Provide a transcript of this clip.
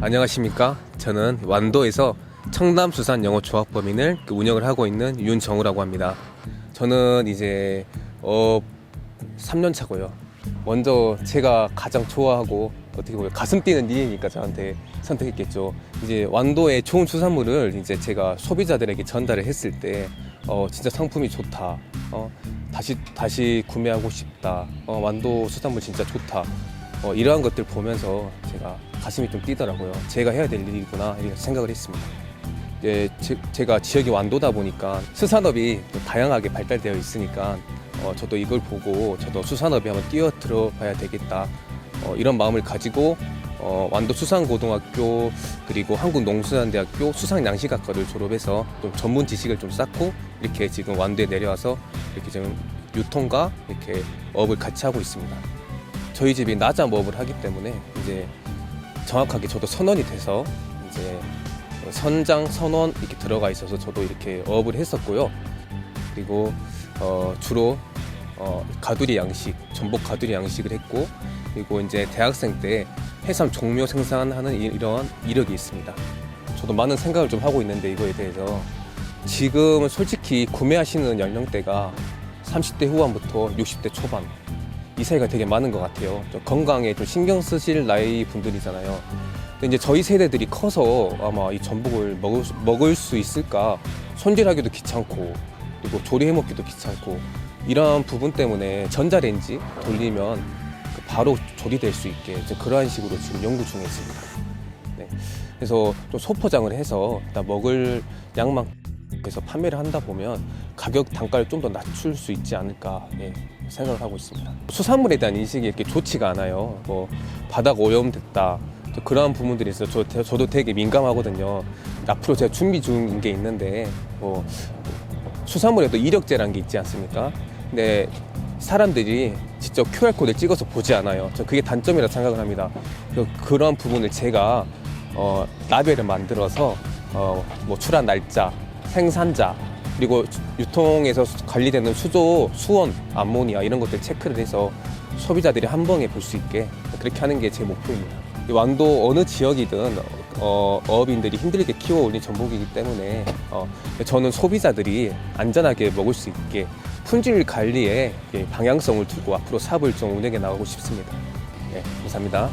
안녕하십니까. 저는 완도에서 청남 수산 영어 조합 법인을 그 운영을 하고 있는 윤정우라고 합니다. 저는 이제 어 3년 차고요. 먼저 제가 가장 좋아하고 어떻게 보면 가슴 뛰는 일이니까 저한테 선택했겠죠. 이제 완도의 좋은 수산물을 이제 제가 소비자들에게 전달을 했을 때 어, 진짜 상품이 좋다. 어, 다시 다시 구매하고 싶다. 어, 완도 수산물 진짜 좋다. 어, 이러한 것들 보면서 제가 가슴이 좀 뛰더라고요. 제가 해야 될 일이구나 이렇게 생각을 했습니다. 이제 제, 가 지역이 완도다 보니까 수산업이 또 다양하게 발달되어 있으니까 어, 저도 이걸 보고 저도 수산업에 한번 뛰어들어 봐야 되겠다 어, 이런 마음을 가지고 어, 완도 수산고등학교 그리고 한국농수산대학교 수산양식학과를 졸업해서 좀 전문 지식을 좀 쌓고 이렇게 지금 완도에 내려와서 이렇게 지금 유통과 이렇게 업을 같이 하고 있습니다. 저희 집이 나자업을 하기 때문에 이제 정확하게 저도 선원이 돼서 이제 선장 선원 이렇게 들어가 있어서 저도 이렇게 어업을 했었고요. 그리고 어, 주로 어, 가두리 양식, 전복 가두리 양식을 했고 그리고 이제 대학생 때 해삼 종묘 생산하는 이- 이런 이력이 있습니다. 저도 많은 생각을 좀 하고 있는데 이거에 대해서 지금은 솔직히 구매하시는 연령대가 30대 후반부터 60대 초반 이 사이가 되게 많은 것 같아요. 좀 건강에 좀 신경 쓰실 나이 분들이잖아요. 근데 이제 저희 세대들이 커서 아마 이 전복을 먹을, 수- 먹을 수 있을까 손질하기도 귀찮고 그리고 조리해 먹기도 귀찮고 이러한 부분 때문에 전자레인지 돌리면 그 바로 조리될 수 있게 이제 그러한 식으로 지금 연구 중에 있습니다. 네. 그래서 좀 소포장을 해서 일단 먹을 양만 그래서 판매를 한다 보면 가격 단가를 좀 더 낮출 수 있지 않을까 예, 생각을 하고 있습니다. 수산물에 대한 인식이 이렇게 좋지가 않아요. 뭐 바닥 오염됐다. 또 그러한 부분들이 있어서 저, 저도 되게 민감하거든요. 앞으로 제가 준비 중인 게 있는데 뭐 수산물에도 이력제라는 게 있지 않습니까? 근데 사람들이 직접 QR코드를 찍어서 보지 않아요. 저 그게 단점이라 생각을 합니다. 그런 부분을 제가 어, 라벨을 만들어서 어, 뭐 출한 날짜, 생산자, 그리고 유통에서 수- 관리되는 수조, 수원, 암모니아 이런 것들 체크를 해서 소비자들이 한 번에 볼 수 있게 그렇게 하는 게 제 목표입니다. 이 완도 어느 지역이든 어, 어업인들이 힘들게 키워 올린 전복이기 때문에 어, 저는 소비자들이 안전하게 먹을 수 있게 품질 관리에 예, 방향성을 두고 앞으로 사업을 좀 운영해 나가고 싶습니다. 네, 감사합니다.